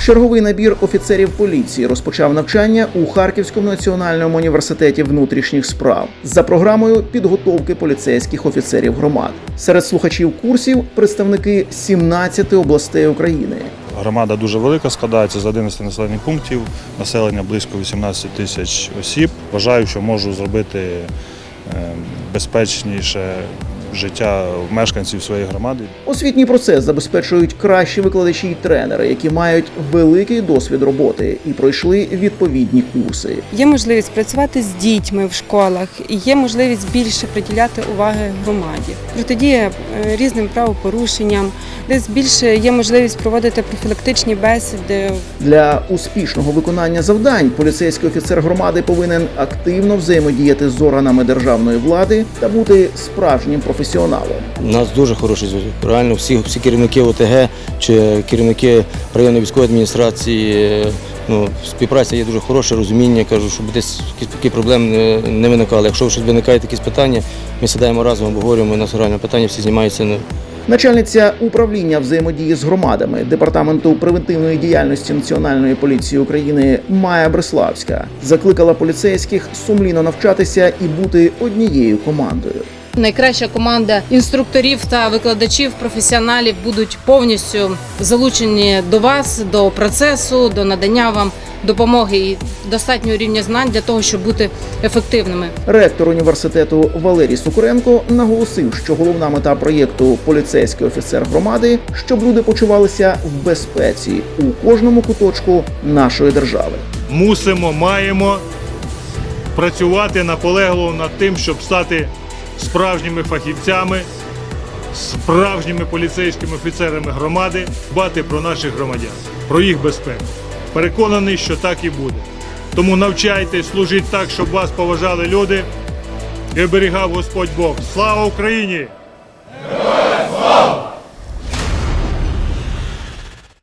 Черговий набір офіцерів поліції розпочав навчання у Харківському національному університеті внутрішніх справ за програмою підготовки поліцейських офіцерів громад. Серед слухачів курсів представники 17 областей України. Громада дуже велика, складається з 11 населених пунктів, населення близько 18 тисяч осіб. Вважаю, що можу зробити е, безпечніше життя мешканців своєї громади. Освітній процес забезпечують кращі викладачі й тренери, які мають великий досвід роботи і пройшли відповідні курси. Є можливість працювати з дітьми в школах, і є можливість більше приділяти уваги громаді. Протидія е, різним правопорушенням, десь більше є можливість проводити профілактичні бесіди. Для успішного виконання завдань поліцейський офіцер громади повинен активно взаємодіяти з органами державної влади та бути справжнім професіоналом. У нас дуже хороший зв'язок. Реально всі, всі керівники ОТГ чи керівники районної військової адміністрації. е, Ну, співпраця є дуже хороша, розуміння. Кажу, щоб десь якісь такі проблеми не, не виникали. Якщо щось виникають якісь питання, ми сідаємо разом, обговорюємо, і нас реально питання всі знімаються. ну, Начальниця управління взаємодії з громадами департаменту превентивної діяльності Національної поліції України Майя Бреславська закликала поліцейських сумлінно навчатися і бути однією командою. Найкраща команда інструкторів та викладачів, професіоналів будуть повністю залучені до вас, до процесу, до надання вам допомоги і достатнього рівня знань для того, щоб бути ефективними. Ректор університету Валерій Сукуренко наголосив, що головна мета проєкту поліцейський офіцер громади, щоб люди почувалися в безпеці у кожному куточку нашої держави. мусимо, маємо працювати наполегливо над тим, щоб стати справжніми фахівцями, справжніми поліцейськими офіцерами громади, дбати про наших громадян, про їх безпеку. Переконаний, що так і буде. Тому навчайтесь, служіть так, щоб вас поважали люди і оберігав Господь Бог. Слава Україні!